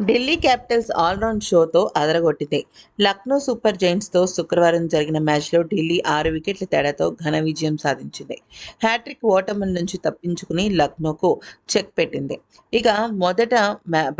Delhi capitals all round షోతో అదరగొట్టింది Lucknow super జైంట్స్తో శుక్రవారం జరిగిన మ్యాచ్లో ఢిల్లీ ఆరు వికెట్ల తేడాతో ఘన విజయం సాధించింది. హ్యాట్రిక్ ఓటమి నుంచి తప్పించుకుని లక్నోకు చెక్ పెట్టింది. ఇక మొదట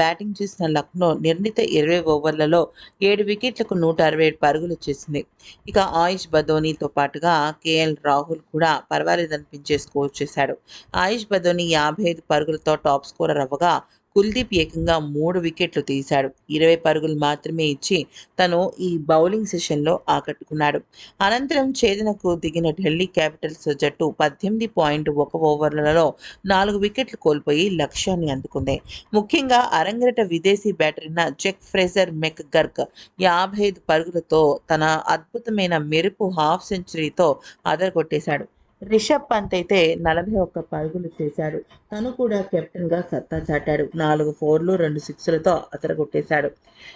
బ్యాటింగ్ చేసిన లక్నో నిర్ణీత ఇరవై ఓవర్లలో ఏడు వికెట్లకు నూట అరవై ఏడు పరుగులు చేసింది. ఇక ఆయుష్ బదోనీతో పాటుగా కేఎల్ రాహుల్ కూడా పర్వాలేదనిపించే స్కోర్ చేశాడు. ఆయుష్ బదోని యాభై ఐదు పరుగులతో టాప్ స్కోరర్ అవ్వగా కుల్దీప్ ఏకంగా మూడు వికెట్లు తీశాడు. ఇరవై పరుగులు మాత్రమే ఇచ్చి తను ఈ బౌలింగ్ సెషన్లో ఆకట్టుకున్నాడు. అనంతరం ఛేదనకు దిగిన ఢిల్లీ క్యాపిటల్స్ జట్టు పద్దెనిమిది పాయింట్ ఒక ఓవర్లలో నాలుగు వికెట్లు కోల్పోయి లక్ష్యాన్ని అందుకుంది. ముఖ్యంగా అరంగేట విదేశీ బ్యాటరీన చెక్ ఫ్రేజర్ మెక్ గర్క్ యాభై ఐదు పరుగులతో తన అద్భుతమైన మెరుపు హాఫ్ సెంచరీతో అదరగొట్టేశాడు. రిషబ్ పంత్ అయితే నలభై ఒక్క పరుగులు చేశాడు. తను కూడా కెప్టెన్గా సత్తా చాటాడు. నాలుగు ఫోర్లు రెండు సిక్స్లతో అతరగొట్టేశాడు.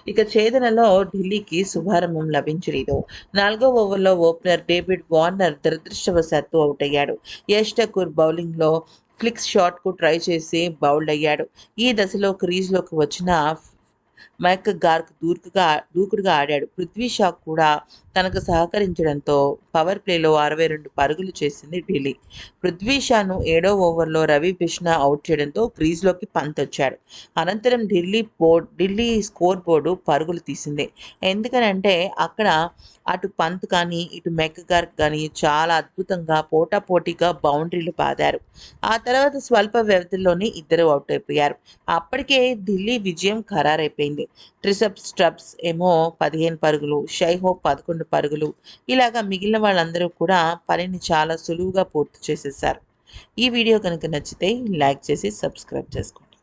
ఇక ఛేదనలో ఢిల్లీకి శుభారంభం లభించలేదు. నాలుగో ఓవర్లో ఓపెనర్ డేవిడ్ వార్నర్ దురదృష్టవశాత్తు అవుట్ అయ్యాడు యష్ ఠకూర్ బౌలింగ్లో ఫ్లిక్స్ షాట్కు ట్రై చేసి బౌల్డ్ అయ్యాడు. ఈ దశలో క్రీజ్లోకి వచ్చిన మైక్ గార్క్ దూకుడుగా దూకుడుగా ఆడాడు. పృథ్వీ షా కూడా తనకు సహకరించడంతో పవర్ ప్లేలో అరవై రెండు పరుగులు చేసింది ఢిల్లీ. పృథ్వీ షాను ఏడో ఓవర్లో రవి కృష్ణ అవుట్ చేయడంతో క్రీజ్లోకి పంతొచ్చాడు. అనంతరం Delhi board Delhi score board పరుగులు తీసింది. ఎందుకనంటే అక్కడ అటు పంత్ కానీ ఇటు మెక్క గార్క్ కానీ చాలా అద్భుతంగా పోటాపోటీగా బౌండరీలు పాదారు. ఆ తర్వాత స్వల్ప వ్యవధిలోనే ఇద్దరు అవుట్ అయిపోయారు. అప్పటికే ఢిల్లీ విజయం ఖరారైపోయింది. ట్రిసప్ స్ట్రబ్స్ ఏమో పదిహేను పరుగులు షైహో పదకొండు పరుగులు ఇలాగా మిగిలిన వాళ్ళందరూ కూడా పనిని చాలా సులువుగా పూర్తి చేసేసారు. ఈ వీడియో కనుక నచ్చితే లైక్ చేసి సబ్స్క్రైబ్ చేసుకోండి.